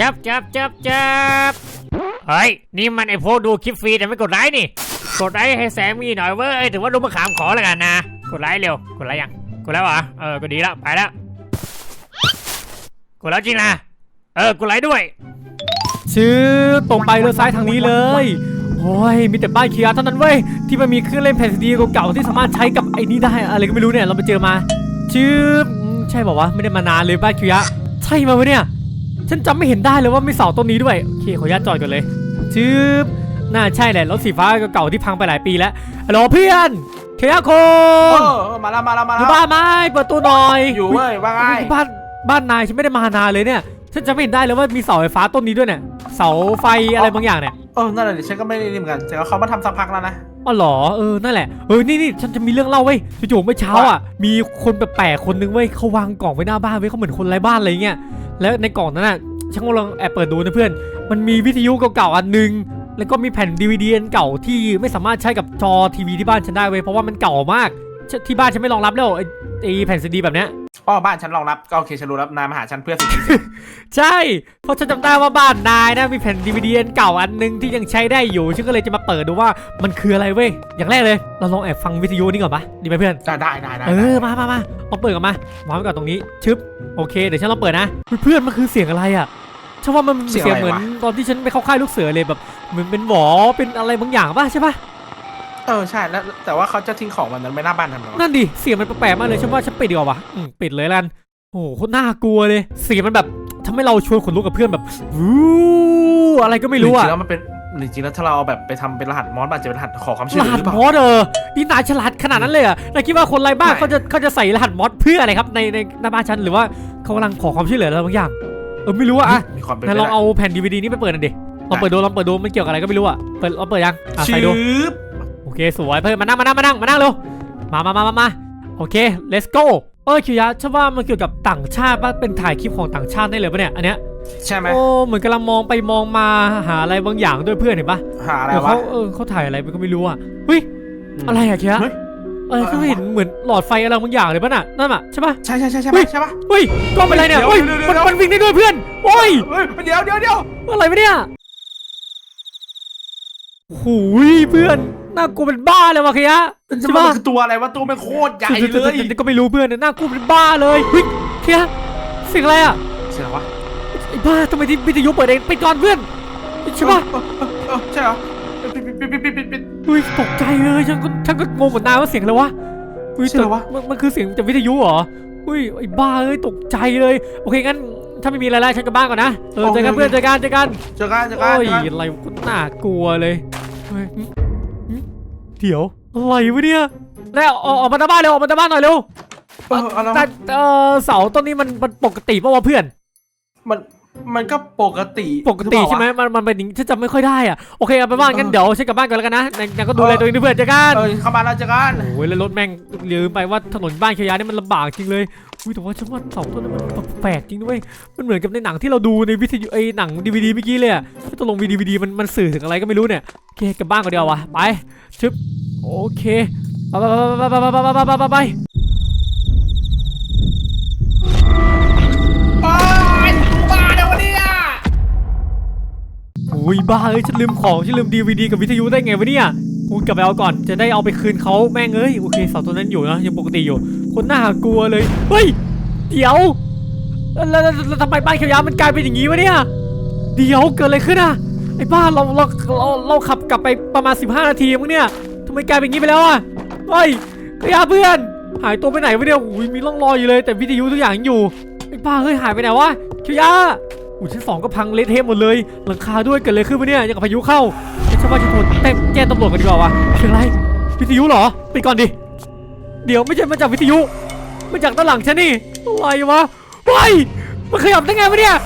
จับจับจับจับเฮ้ย นี่มันไอพวกดูคลิปฟรีแต่ไม่กดไลค์นี่ กดไลค์ให้แสงมีหน่อยเว้ยถือว่าดูมะขามขอแล้วกันนะ กดไลค์เร็ว กดไลค์ยัง กดแล้วเหรอ เออ ก็ดีแล้ว ไปแล้ว กดแล้วจริงนะ เออ กดไลค์ด้วย ชื่อตรงไปเลี้ยวซ้ายทางนี้เลย โอ้ย มีแต่บ้านเคียร์เท่านั้นเว้ย ที่มันมีเครื่องเล่นแผ่นซีดีเก่าๆที่สามารถใช้กับไอ้นี่ได้ อะไรก็ไม่รู้เนี่ย เราไปเจอมา ชื่อใช่บอกว่าไม่ได้มานานเลยบ้านเคียร์ใช่มาวะเนี่ย ฉันจำไม่เห็นได้เลยว่ามีเสาต้นนี้ด้วย โอเค ขออนุญาตจอดก่อนเลยชื่อน่าใช่แหละรถสีฟ้าเก่าๆที่พังไปหลายปีแล้วฮัลโหลเพื่อนเคียร์โคเออเออมาแล้วมาแล้วมาอแล้ยู่วบ้านไหมเปิดตัวหน่อยอยู่เว้ยว่าไงบ้านบ้านนายฉันไม่ได้มานานเลยเนี่ย ฉันจะไม่เห็นได้เลยว่ามีเสาไฟฟ้าต้นนี้ด้วยเนี่ย เสาไฟอะไรบางอย่างเนี่ย เออนั่นแหละดิฉันก็ไม่ได้นี่เหมือนกันแต่ว่าเขามาทำสักพักแล้วนะ อ๋อเหรอเออนั่นแหละเออนี่นี่ฉันจะมีเรื่องเล่าเว้ยจู่ๆเมื่อเช้าอะมีคนแปลกๆคนนึงเว้ยเขาวางกล่องไว้หน้าบ้านเว้ยเขาเหมือนคนไร้บ้านอะไรเงี้ย แล้วในกล่องนั้นน่ะฉันก็ลองแอบเปิดดูนะเพื่อน มันมีวิทยุเก่าๆอันหนึง แล้วก็มีแผ่นดีวดีอันเก่าที่ไม่สามารถใช้กับจอทีวีที่บ้านฉันได้เว้ยเพราะว่ามันเก่ามาก ที่บ้านฉันไม่รองรับแล้วไอ้แผ่นซีดีแบบเนี้ย อ๋อบ้านฉันรองรับก็โอเคฉันรู้แล้วนายมาหาฉันเพื่อสิ่งนี้ใช่ เพราะฉันจำได้ว่าบ้านนายนะมีแผ่นดีวดีอันเก่าอันหนึงที่ยังใช้ได้อยู่ฉันก็เลยจะมาเปิดดูว่ามันคืออะไรเว้ยอย่างแรกเลย เราลองแอบฟังวิทยุนี่ก่อนปะดีไหมเพื่อนได้ได้ได้ได้เออมามามาเอาเปิดกันมาวางไว้ก่อนตรงนี้ชึบโอเคเดี๋ยวฉันลองเปิดนะเพื่อนมันคือเสียงอะไรอะฉันว่ามันเสียงเหมือนตอนที่ฉันไปเข้าค่ายลูกเสือเลยแบบเหมือนเป็นหวอเป็นอะไรบางอย่างป่ะใช่ป่ะ เออใช่แล้วแต่ว่าเขาจะทิ้งของมันนั้นไม่หน้าบ้านทำไมวะนั่นดิเสียงมันแปลกๆมากเลยฉันว่าฉันปิดดีกว่าวะอืมปิดเลยละกันโอ้โหโคตรน่ากลัวเลยเสียงมันแบบทำให้เราชวนขนลุกกับเพื่อนแบบวู้อะไรก็ไม่รู้จอะริงๆแล้วมันเป็นจริงๆแล้วถ้าเราเอาแบบไปทำเป็นรหัสมอสมันจะเป็นรหัสขอความช่วยรเหลือหัสหรือเปล่า มอสเออนี่นายฉลาดขนาดนั้นเลยเหรอะนายคิดว่าคนไร้บ้านไม่ เขาจะเขาจะใส่รหัสมอสเพื่ออะไรครับในในหน้าบ้านฉันหรือว่าเขากำลังขอความช่วยเหลืออะไรบางอย่าง เออไม่รู้อะอะมีความเป็นนายไปลองได้ เอาแผ่นดีวดีนี้ไปเปิดหน่อยดิลองเปิดดูลองเปิดดูมันเกี่ยวกับอะไรก็ไม่รู้อะเปิดลองเปิดยังอะชืใส่ดูบโอ เคสวยเพื่อนมานั่งมานั่งมานั่งมานั่งเร็วมามามามามาโอเค let's go เออคิวยะฉันว่ามันเกี่ยวกับต่างชาติป่ะเป็นถ่ายคลิปของต่างชาติได้เลยปะเนี่ยอันเนี้ยใช่ไหมโอ้เหมือนกำลังมองไปมองมาหาอะไรบางอย่างด้วยเพื่อนเห็นปะหาอะไรเดี๋ยววะเขาเออเขาถ่ายอะไรมันก็ไม่รู้อะเฮ้ยอะไรอะเคียะเฮ้ยเอออะไรก็วะเห็นเหมือนหลอดไฟอะไรบางอย่างเลยป่ะน่ะนั่นอะใช่ปะใช่ใช่ใช่ใช่เฮ้ยปะใช่ปะเฮ้ยกล้องเป็นไรเนี่ยเดี๋ยวเฮ้ยเดี๋ยวมันเดี๋ยวมันวิ่งได้ด้วยเพื่อนโอ้ยเฮ้ยเดี๋ยวเดี๋ยวเดี๋ยวอะไรวะเนี่ยหูยเพื่อน น่ากลัวเป็นบ้าเลยวะเคียะมันใช่มัปะนคือตัวอะไรวะตัวมันโคตรใหญ่เลยก็ไม่รู้เพื่อนเนี่ยน่ากลัวเป็นบ้าเลยเฮ้ยเคียะเสียงอะไรอะใช่เหรอวะไอ้บ้าทำไมที่วิทยุเปิดเองไปก่อนเพื่อนใช่ปะเออเออเออใช่เหรอปิดปิดปิดปิดปิดปิดปิด เฮ้ยตกใจเลยฉันก็ฉันก็งงเหมือนนายว่าเสียงอะไรวะเฮ้ยเสียงอะไรวะแต่มันมันคือเสียงจากวิทยุเหรอเฮ้ยไอ้บ้าเอ้ยตกใจเลยโอเคงั้นถ้าไม่มีอะไรแล้วฉันกลับบ้านก่อนนะเออเจอกันเพื่อนเจอกันเจอกัน เจอกันเจอกันโอ้ยเจอกัน อะไรก็น่ากลัวเลยเฮ้ยหึหึ เดี๋ยวอะไรวะเนี่ยแล้วออกออกมาจากบ้านเร็วออกมาจากบ้านหน่อยเร็วเออเอาแล้วแต่เออเสาต้นนี้มันมันปกติป่าวะเพื่อน มัน มันก็ปกติปกติรือเปใช่ล่าวะไหมมันมันเป็นอย่างนี้ฉันจำไม่ค่อยได้อะโอเคเอาไปนว่างั้นเออเดี๋ยวฉันกลับบ้านก่อนแล้วกันนะนายนายก็ดูแลตัวเองด้วยเพื่อนเจอกันเออเข้ามาแล้วเจอกันโอ้ยแล้วรถแม่งลืมไปว่าถนนบ้านเคียวยานี่มันลำบากจริงเลยอุ้ยแต่ว่าฉันว่าเสาต้นนั้นมันแปลกจริงด้วยมันเหมือนกับในหนังที่เราดูในวิทยุไอ้หนังดีวดีเมื่อกี้เลยอะตกลงวีดีวีดีมันมันสื่อถึงอะไรก็ไม่รู้เนี่ยโอเคกลับบ้านก่อนเดียววะไปชึบโอเคไปไปไปไปไปไปไปไป อ้ยบ้าเอ้ยฉันลืมของฉันลืมดีวีดีกับวิทยุได้ไงวะเนี่ยกูกลับไปเอาก่อนจะได้เอาไปคืนเขาแม่งเอ้ยโอเคเสาตัวนั้นอยู่นะยังปกติอยู่ คนน่ากลัวเลยเฮ้ยเดี๋ยวแล้วทำไมบ้านเคียวยามันกลายเป็นอย่างนี้วะเนี่ยเดี๋ยวเกิดอะไรขึ้นอะไอ้บ้าเราเราเราเราขับกลับไปประมาณ 15 นาทีมั้งเนี่ยทำไมกลายเป็นอย่างนี้ไปแล้วอะเฮ้ยเฮ้ยาเพื่อน หายตัวไปไหนวะเนี่ยอุ้ยมีร่องรอยอยู่เลยแต่วิทยุทุกอย่างยังอยู่ไอ้บ้าเฮ้ยหายไปไหนวะเคียวยา อุ้ยชั้นสองก็พังเละเทะหมดเลย หลังคาด้วยเกิดอะไรขึ้นวะเนี่ยยังกับพายุเข้าไอ้ชาวบ้านจะโทรแจ้งแจ้งตำรวจกันดีกว่าวะเสียงอะไรวิทยุเหรอไปก่อนดิเดี๋ยวไม่ใช่มาจากวิทยุมาจากด้านหลังฉันนี่อะไรวะเฮ้ยมันขยับได้ไงวะเนี่ย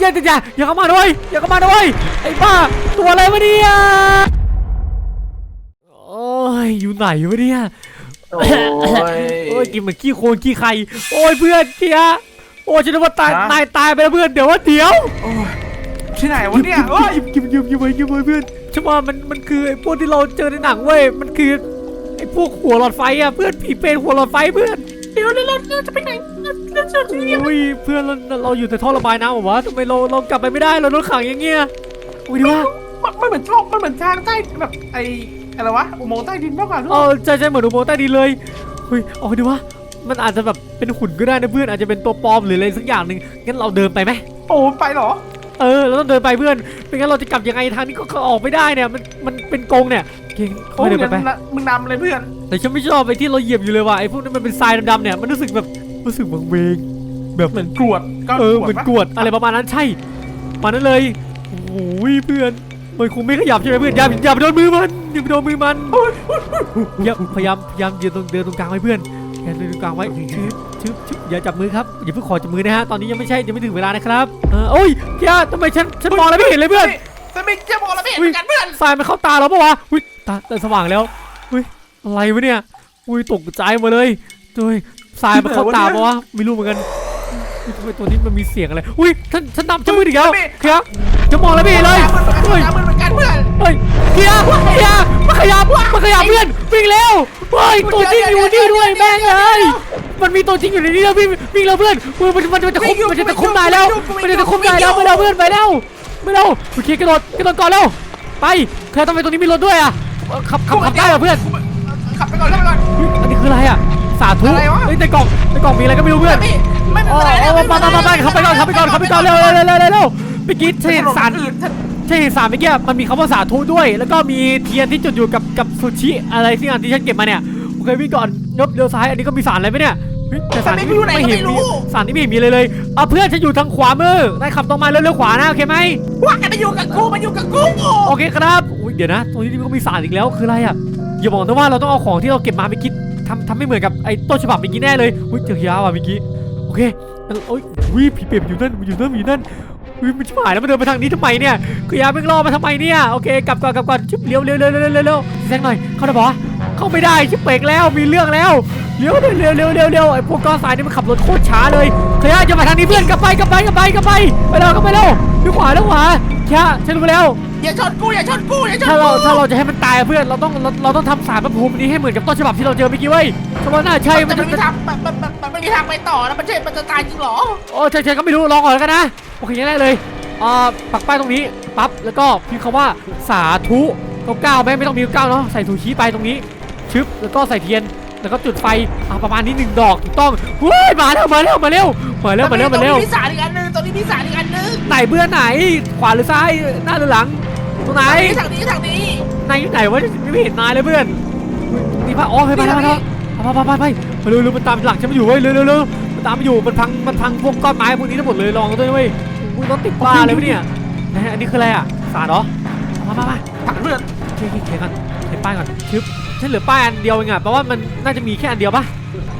อย่าอย่าอย่าเข้ามาด้วยอย่าเข้ามาด้วยไอ้บ้าตัวอะไรวะเนี่ยโอ้ยอยู่ไหนวะเนี่ยโอ้ยโอ้ยกินเหมือนขี้โคลนขี้ไข่โอ้ยเพื่อนเทียโอ้ยฉันนึกว่าตายฮะ ตายตายไปแล้วเพื่อนเดี๋ยวว่าเดี๋ยวโอ้ยที่ไหนวะเนี่ยเอ้ยกินกินกินกินไปกินไปเพื่อนฉันว่ามันมันคือไอ้พวกที่เราเจอในหนังเว้ยมันคือไอ้พวกหัวหลอดไฟอะเพื่อนผีเป็นหัวหลอดไฟเพื่อนเดี๋ยวเดี๋ยวเราเราจะไปไหนเราเราจะที่นี่อุ้ยเพื่อนเราเราอยู่ในท่อระบายน้ำเหรอวะทำไมเราเรากลับไปไม่ได้เราโดนขังอย่างเงี้ยอุ้ยดูว่ามันมันเหมือนช่องมันเหมือนทางใต้แบบไออะไรวะอุโมงค์ใต้ดินมากกว่าเออใช่ใช่เหมือนอุโมงค์ใต้ดินเลยอุ้ยเอาไปดูว่า มันอาจจะแบบเป็นหุ่นก็ได้นะเพื่อนอาจจะเป็นตัวปลอมหรืออะไรสักอย่างหนึ่งงั้นเราเดินไปไหมโอ้ไปเหรอ เออเราต้องเดินไปเพื่อนไม่งั้นเราจะกลับยังไงทางนี้ก็ออกไม่ได้เนี่ยมันมันเป็นกรงเนี่ยเก่งโอ้ไม่ยเดินไปไปมึงนำเลยเพื่อน แต่ฉันไม่ชอบไปที่เราเหยียบอยู่เลยว่ะไอ้พวกนี้มันเป็นทรายดำๆเนี่ยมันรู้สึกแบบรู้สึกวังเวงแบบเหมือนกรวดก็เออกรวเหมืดอนปะกรวดอะไรประมาณนั้นใช่ประมาณนั้นเลยโอ้ยเพื่อนมันคงไม่ขยับใช่ไหมเพื่อนอย่าอย่าไปโดนมือมันอย่าไปโดนมือมันอย่าพยายามพยายามยืนตรงเดินตรงกลางไว้เพื่อน อย่าเดินตรงกลางไว้ชึบชึบชึบอย่าจับมือครับ อย่าเพิ่งขอจับมือนะฮะ ตอนนี้ยังไม่ใช่ยังไม่ถึงเวลานะครับ เออโอ้ยเกียร์ทำไมฉันฉันมองอะไรไม่เห็นเลยเพื่อนสมิธจะบอกเราไม่เห็นเหมือนกันเพื่อนทรายมันเข้าตาเราปะวะ อุ้ยตาตาสว่างแล้วอุ้ยอะไรวะเนี่ย อุ้ยตกใจหมาเลยด้วยทรายมันเข้าตาปะวะไม่รู้เหมือนกันอุ๊ย ทำไมตัวนี้มันมีเสียงอะไร อุ้ยฉันฉันนำจะมืออีกแล้วเคียร์จะมองอะไรไม่เห็นเลยเฮ้เฮ้ยยเหมือนกันเพื่อนเฮ้ยเคียร์เคียร์มาขยับมาขยับเพื่อนวิ่งเร็วเฮ้ยตัวจริงอยู่นี่ด้วยแม่งเลยมันมีตัวจริงอยู่ในนี้แล้ววิ่งวิ่งแล้วเพื่อนมันมันมันจะคุมมันจะตะคุมนายแล้วมันจะตะคุมนายแล้วไปแล้วเพื่อนไปแล้วไม่แล้วโอเคกระโดดกระโดดก่อนแล้วไปเธอทำไมตรงนี้มีรถด้วยอะเออขับขับขับได้เหรอเพื่อนขับไปก่อนขับไปก่อนเฮ้ยอันนี้คืออะไรอะ สาธุอะไรวะ เฮ้ยในกล่องในกล่องมีอะไรก็ไม่รู้เพื่อนพี่ไม่เป็นอ๋อไรอ๋อไปไปไปไปขับไปก่อนขับไปก่อนขับไปก่อนเร็วเร็วเร็วเร็วเร็วเร็วเมื่อกี้เห็นสารอื่นใช่สารเมื่อกี้มันมีคำว่าสาธุด้วย แล้วก็มีเทียนที่จุดอยู่กับกับซูชิอะไรที่งานที่ฉันเก็บมาเนี่ยโอเควิ่งก่อนยบเลี้ยวซ้ายอันนี้ก็มีสารอะไรไหมเนี่ยเฮ้ยแต่สารนี้ไม่เห็นมีสารนี้ไม่เห็นมีเลยเลยอะเพื่อนฉันอยู่ทางขวามือนายขับตรงมาเร็วๆขวานะโอเคไหมว่าไปอยู่กับกูมาอยู่กับกูโอเคครับอุ๊ยเดี๋ยวนะตรงนี้มันก็มีสารอีกแล้วคืออะไรอะอย่าบอกนะว่าเราต้องเอาของที่เราเก็บมาเมื่อกี้ ทำทำไม่เหมือนกับไอ้ต้นฉบับเมื่อกี้แน่เลยอุ้ยเจอยาวอะเมื่อกี้โอเคโอ้ยวิผีเปียบอยู่นั่นอยู่นั่นอยู่นั่นวิมันชิบหายแล้วมันเดินไปทางนี้ทำไมเนี่ยคือยาเพิ่รอมาทำไมเนี่ยโอเคกลับก่อนกลับก่อนชิบเลี้ยวเลี้ยวเลี้ยวเลี้ยวเลี้ยวเลี้ยวแซงหน่อยเข้าได้ปะเข้าไม่ได้ชิบเบรกแล้วมีเรื่องแล้วเลี้ยวเร็วเร็วเร็วเร็วเร็วไอ้พวกก้อนทรายนี่มันขับรถโคตรช้าเลยเคยจะมาทางนี้เพื่อนกลับไปกลับไปกลับไปกลับไปไปเร็วกลับไปเร็วดูขวาดูขวา แค่ฉันรู้แล้ว อย่าชนกูอย่าชนกูอย่าชนถ้าเราถ้าเราจะให้มันตายอะเพื่อนเราต้องเราเราต้องทำสารพระภูมินี้ให้เหมือนกับต้นฉบับที่เราเจอเมื่อกี้เว้ยฉันว่าน่าใช่มัมันนจะไม่มีทางมันมันมันมันไม่มีทางไปต่อแล้วมันจะมันจะตายจริงเหรอโอ้ใช่ใช่ก็ไม่รู้ลองก่อนแล้วกันนะโอเคงั้นได้เลยอ่าปักป้ายตรงนี้ปั๊บแล้วก็พิมพ์คำว่าสาธุเก้าเก้าไม่ไม่ต้องมีเก้าเนาะใส่ถูชี้ไปตรงนี้ชึบแล้วก็ใส่เทียน แล้วก็จุดไฟอ่าประมาณนี้หนึ่งดอกถูกต้องเฮ้ยมาแล้วมาแล้วมาเร็วมาเร็วมาเร็วมาเร็วตรงนี้มีสารอีกอันนึงตรงนี้มีสารอีกอันนึงไหนเบื้อไหน ขวาหรือซ้ายหน้าหรือหลังตรงไหนทางนี้ทางนี้นายอยู่ไหนวะไม่เห็นนายเลยเพื่อนนี่พระอ๋อเฮ้ยมาแล้วมาแล้วไปไปไปไปไปเร็วเร็วมันตามหลังฉันมาอยู่เว้ยเร็วเร็วเร็วมันตามมาอยู่มันพังมันพังพวกก้อนไม้พวกนี้ทั้งหมดเลยลองด้วยเว้ยมึงต้องติดบ้าเลยวะเนี่ยนะฮะอันนี้คืออะไรอะสารเหรอมามามาฐานเพื่อนเขียนเขียนก่อนเขียนป้ายก่อนชึบ ฉันเหลือป้ายอันเดียวเองอะแปลว่ามันน่าจะมีแค่อันเดียวปะ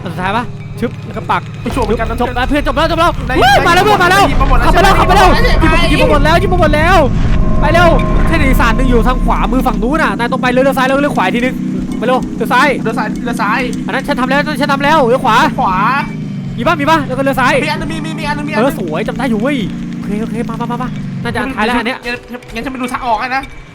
อันสุดท้ายปะชึบแล้วก็ปักไปช่วยเหมือนกันนะจบเพื่อนแล้วเพื่อนจบแล้วจบแล้วได้เฮ้ยมาแล้วเพื่อนมาแล้วหยิบมาหมดแล้วขับไปแล้วขับไปแล้วใช่ไหมหยิบมาหยิบมาหมดแล้วหยิบมาหมดแล้ว ไปเร็วแค่ในสารหนึ่งอยู่ทางขวามือฝั่งนู้นน่ะนายตรงไปเร็วเลี้ยวซ้ายเร็วเลี้ยวขวาอีกทีนึงไปเร็วเลี้ยวซ้ายเดินซ้ายเดินซ้ายอันนั้นฉันทำแล้วฉันทำแล้วเลี้ยวขวาขวามีป่ะมีป่ะแล้วก็เลี้ยวซ้ายมีอันนึงมีมีมีอันนึงมีอัเอนนึองสวยจำได้อยู่เว้ยโอเคโอเคมามามามาน่าจะอันท้ายแล้วอันเนี้ยงั้นฉันไปดูทางออกนะ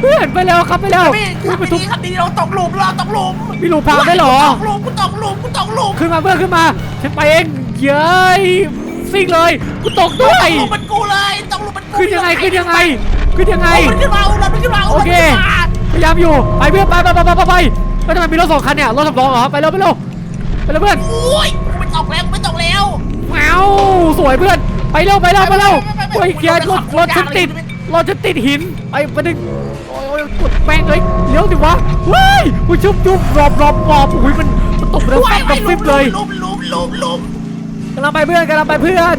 เพื่อนไปเร็วครับไปเร็วพี่อุ้ยขับมันทุกดีขับดีเราตกหลุมเราตกหลุมมีหลูพังได้เหรอตกหลุมกูตกหลุมกูตกหลุมขึ้นมาเพื่อนขึ้นมาฉันไปเองเย้ยซิ่งเลยกูตกด้วยตกหลุมมันกูเลยตกหลุมมันกูขึ้นยังไงขึ้นยังไงขึ้นยังไงมันขึ้นมาเรามันขึ้นมาโอเคพยายามอยู่ไปเพื่อนไปไปไปไปไปไปไปทำไมมีรถสองคันเนี่ยรถสำรองเหรอไปเร็วไปเร็วไปเร็วเพื่อนโอ้ยกูไม่ตกแล้วกูไม่ตกแล้วแมวสวยเพื่อนไปเร็วไปเร็วไปเร็วโอ้ยเกียร์รถรถฉันติด เรถฉันติดหินไอ้ปไปดึงโอ้ยโอ้ยกดแป้งเลยเลี้ยวดิวะเฮ้ยอุ้ยชุบชุบรอบรอบรอบอุ้ยมันมันตกเร็วว้าฟับไปกับฟิบเลยลุมลุมลุมลุมกำลังไปเพื่อนกำลังไปเพื่อน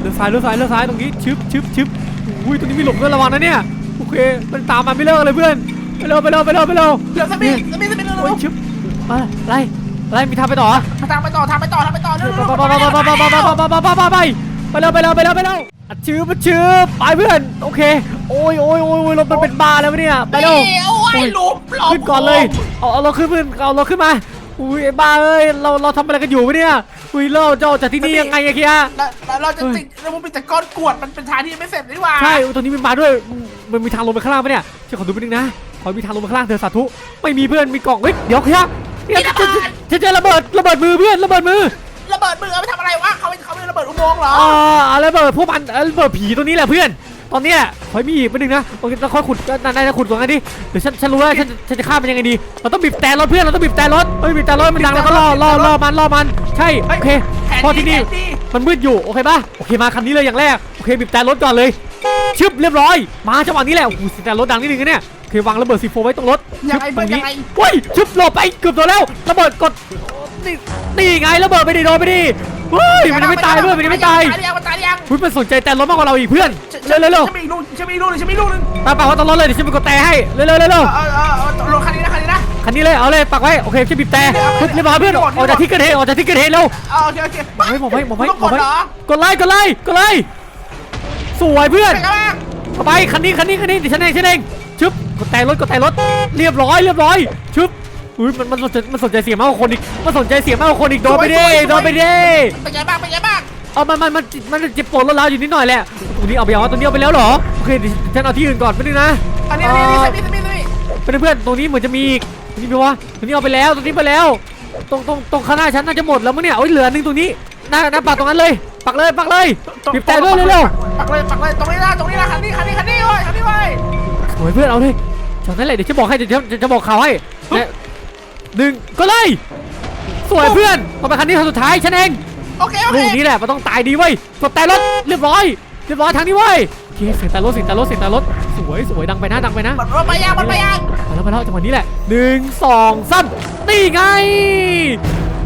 เลี้ยวซ้ายเลี้ยวซ้ายเลี้ยวซ้ายตรงนี้ชึบชึบชึบอุ้ยตรงนี้มีหลุมด้วยระวังนะเนี่ยโอเคมันตามมาไม่เลิกเลยเพื่อนไปเร็วไปเร็วไปเร็วไปเร็วเดี๋ยวสมิธสมิธสมิธเร็โอ้ยชึบอะไรอะไรมีทางไปต่อทางไปต่อทางไปต่อทางไปต่อเร็วไปไปไปไปไปไปไปไปไปไปไปไปไปเร็วไปเร็วไปเร็วไปเร็ว อัดชื้อมันชื้อไปเพื่อนโอเค โอ้ยโอ้ยโอ้ยโอ้ยรถมันเป็นบ้าแล้ววะเนี่ยไปเร็วนี่โอ้ยหลุมหลบขึ้นก่อนเลย เอาเอาเราขึ้นเพื่อนเอาเราขึ้นมาอุ้ยไอ้บ้าเอ้ยเราเราทำอะไรกันอยู่วะเนี่ยอุ้ยเราจะออกจากที่นี่ยังไงอะเคียแล้วแล้วเราจะติดเราเป็นแต่ก้อนกรวดมันเป็นทางที่ไม่เสร็จนี่หว่าใช่ตรงนี้มันมาด้วยมันมีทางลงไปข้างล่างปะเนี่ยฉันขอดูไปนึงนะขอมีทางลงไปข้างล่างเธอสาธุไม่มีเพื่อนมีกล่องเฮ้ยเดี๋ยวเคียเนี่ยฉันฉันฉันเจอระเบิดระเบิดมือเพื่อนระเบิดมือระเบิดมือเอาไปทำ อะไรวะเขาเขาไม่ระเบิดอุโมงค์เหรอ อ่าระเบิดพวกมันเอ่อระเบิดผีตัวนี้แหละเพื่อน ตอนเนี้ยขอให้มีอีกไปนึงนะโอเคเราค่อยขุดก็นายนายขุดตรงนั้นดิเดี๋ยวฉันฉันรู้แล้วฉันฉันจะฆ่ามันยังไงดีเราต้องบีบแต่รถเพื่อนเราต้องบีบแต่รถเฮ้ยบีบแต่รถมันดังแล้วก็ล่อล่อล่อมันล่อมัน ใช่โอเคแผนพอที่นี่แผดีมันมืดอยู่โอเคป่ะโอเคมาคันนี้เลยอย่างแรกโอเคบีบแต่รถก่อนเลยชึบเรียบร้อย มาจังหวะนี้แหละโอ้โหเสียงแต่รถดังนิดนึงนะเนี่ยโอเควางระเบิดซีโฟไว้ตรงรถยังไงชึบเบิร์ดตรยังไง เฮ้ยชึบหลบไปเกือบโดนแล้วระเบิดกด นี่นี่ไงระเบิดไปดิโดนไปดิ เฮ้ยมันยังไม่ตายเพื่อนมันยังไม่ตายตายยังมันตายยังเฮ้ยมันสนใจแต่รถมากกว่าเราอีกเพื่อนเร็วเร็วเร็วฉันมีลูกฉันมีลูกหนึ่งฉันมีลูกหนึ่งปาปากว่าตอนรถเลยเดี๋ยวฉันไปกดแต่ให้เร็วเร็วเร็วเร็วเออเออเออรถคันนี้นะคันนี้นะคันนี้เลยเอาเลยปักไว้โอเคฉันบีบแต่เฮ้ยเรียบร้อยเพื่อนออกจากที่เกิดเหตุออกจากที่เกิดเหตุเร็วเออโอเคโอเคบอกไว้บอกไว้บอกไว้ต้องบอกกไว้ดเหรอกดไลค์กดไลค์กดไลค์สวยเพื่อนไปกันบ้างเข้าไปคันนี้คันนี้คันนี้เดี๋ยวฉันเองฉันเองชึบกดแต่รถกดแต่รถเรียบร้อยเรียบร้อยชึบ อุ้ยมันมันสนใจมันสนใจเสียงมากกว่าคนอีกมันสนใจเสียงมากกว่าคนอีกโดนไปดิโดนไปดิเป็นไงบ้างเป็นไงบ้างเอามันมันมันมันเจ็บปวดรถเราอยู่นิดหน่อยแหละตรงนี้เอาไปเอาตรงนี้เอาไปแล้วเหรอโอเคเดี๋ยวฉันเอาที่อื่นก่อนไปบนึงนะอันนี้อันนี้อันนี้อันนี้อันนี้เป็นเพื่อนตรงนี้เหมือนจะมีอีกตรงนี้ไปวะตรงนี้เอาไปแล้วตรงนี้ไปแล้ว ตรงตรงตรงข้างหน้าฉันน่าจะหมดแล้วมั้งเนี่ยโอ้ยเหลือหนึงตรงนี้หน้าหน้าปักตรงนั้นเลย ปักเลยปักเลยบีบแต่ด้วยเร็วๆปักเลยปักเลยตรงนี้นะตรงนี้นะคันนี้คันนี้คันนี้เว้ยคันนี้เว้ยสวยเพื่อนเอาเลยจากนั้นแหละเดี๋ยวจะบอกให้เดี๋ยวจะจะบอกข่าวให้ เนี่ยหนึ่งก็เลย สวยเพื่อนต่อไปคันนี้คันสุดท้ายฉันเองโอเคโอเคลูกนี้แหละมันต้องตายดีเว้ยกดแต่รถเรียบร้อยเรียบร้อยทางนี้เว้ยโอเคเสียงแต่รถเสียงแต่รถเสียงแต่รถสวยสวยดังไปนะดังไปนะมันมันไปยังมันไปยังมาแล้วมาแล้วจังหวะนี้แหละหนึ่งสองสามนี่ไง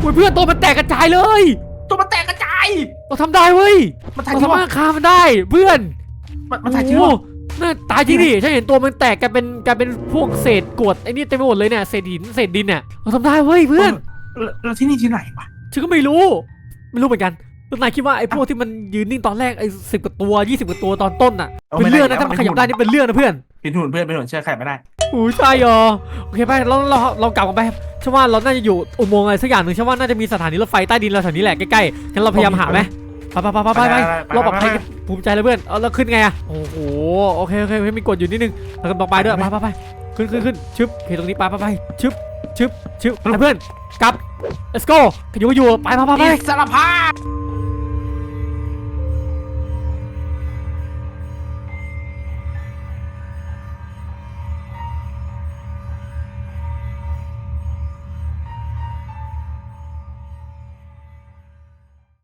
อุ้ยเพื่อนตัวมันแตกกระจายเลยตัวมันแตกกระจายเราทำได้เว้ยมันถ่ายเราจริงสามารวะถฆ่ามันได้เพื่อนมันมันถ่ายจริงโอ้วะโห น่าตายจริงดิฉันเห็นตัวมันแตกกลายเป็นกลายเป็นพวกเศษกรวดไอ้นี่เต็มไปหมดเลยเนี่ยเศษหินเศษดินเนี่ยเราทำได้เว้ยเพื่อนแล้วแล้วที่นี่ที่ไหนวะฉันก็ไม่รู้ ไม่รู้เหมือนกันแล้วนายคิดว่าไอ้พวกที่มันยืนนิ่งตอนแรกไอ้สิบกว่าตัวยี่สิบกว่าตัวตอนต้นน่ะเป็นเรื่องนะถ้ามันขยับได้นี่เป็นเรื่องนะเพื่อนเป็นหุ่นเพื่อนเป็นหุ่นเชื่อใครไม่ได้โอ้ยใช่เหรอโอเคไปเราเราเรากลับกันไปฉันว่าเราน่าจะอยู่อุโมงค์อะไรสักอย่างหนึ่งฉันว่าน่าจะมีสถานีรถไฟใต้ดินเราแถวนี้แหละใกล้ๆงั้นเราพยายามหาไหม ไปไปไปไปไปไปเราปลอดภัยกันภูมิใจเลยเพื่อนเอาแล้วขึ้นไงอะโอ้โหโอเคโอเคโอเคมีกดอยู่นิดนึงแล้วก็ต้องไปด้วยไปไปไปขึ้นขึ้นขึ้นชึบโอเคตรงนี้ไปไปไปชึบชึบชึบไปเพื่อนกลับ let's go อยู่อยู่ไปไปไปไปอิสรภาพ